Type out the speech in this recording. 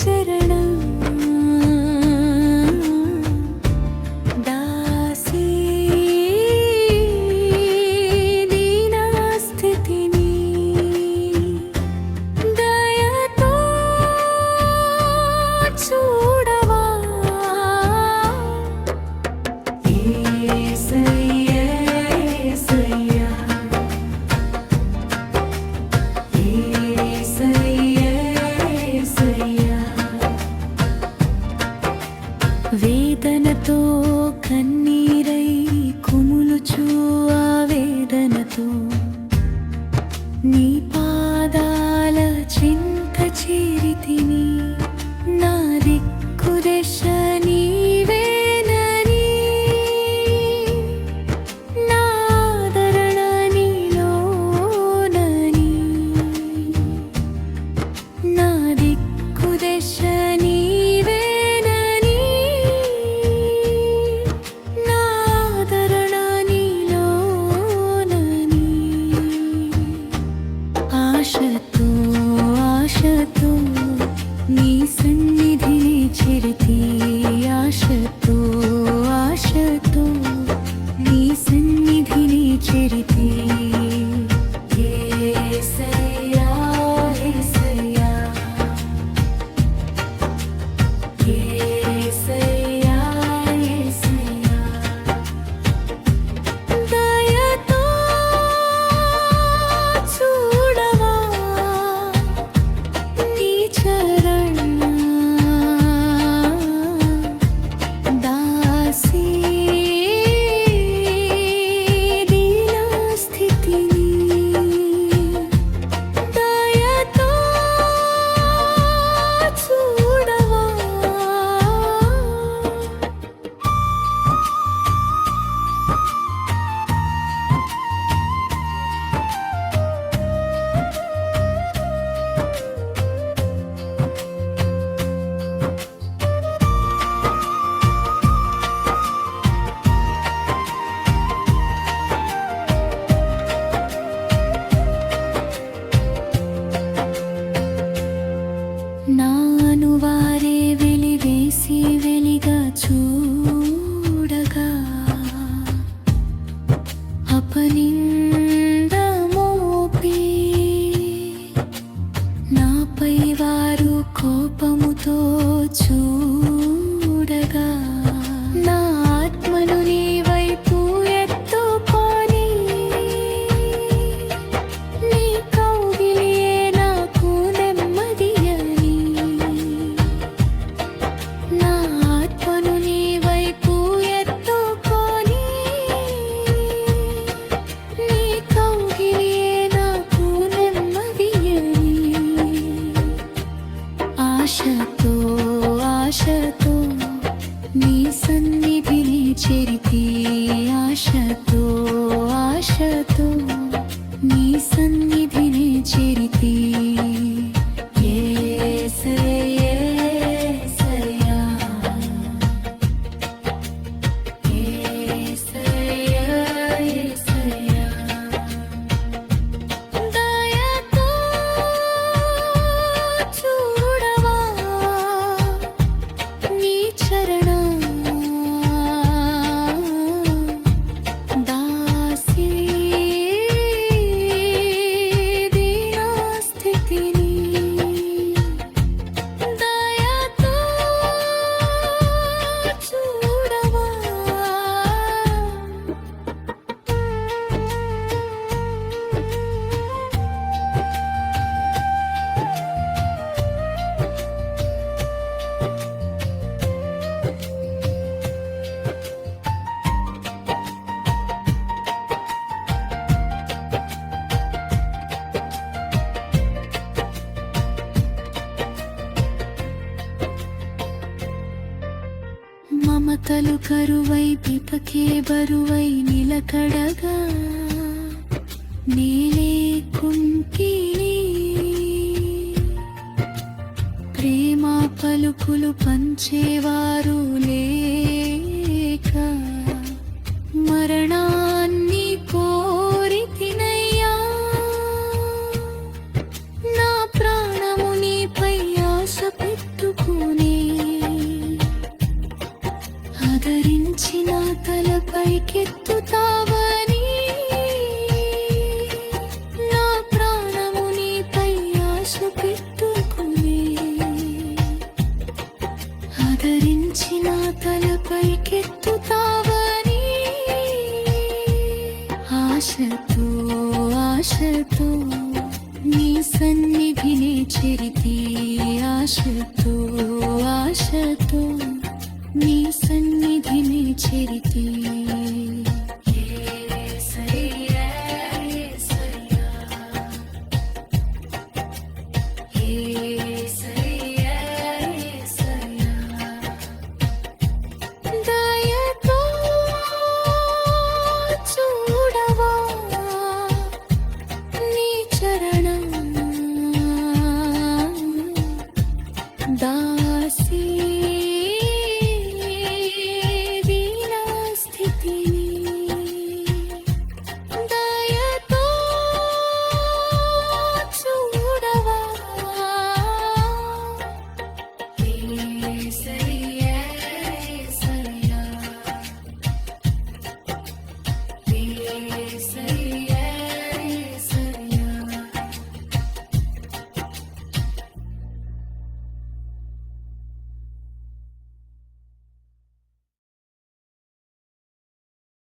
चरण 宁 సన్నిధిని చెరితే ఆశతో ఆశతో కలతలు కరువై పిపకే బరువై నిలకడగా నీలే కుంకి ప్రేమ పలుకులు పంచేవారు లేక ధరించిన తలపైకెత్తుతావని నా ప్రాణము నీపై ఆశ పెట్టుకుని ఆదరించిన తలపైకెత్తుతావని ఆశతో ఆశతో నీ సన్నిధిని చెరితి ఆశతో ఆశతో నీ సన్ని ঘিনে ছেড়ে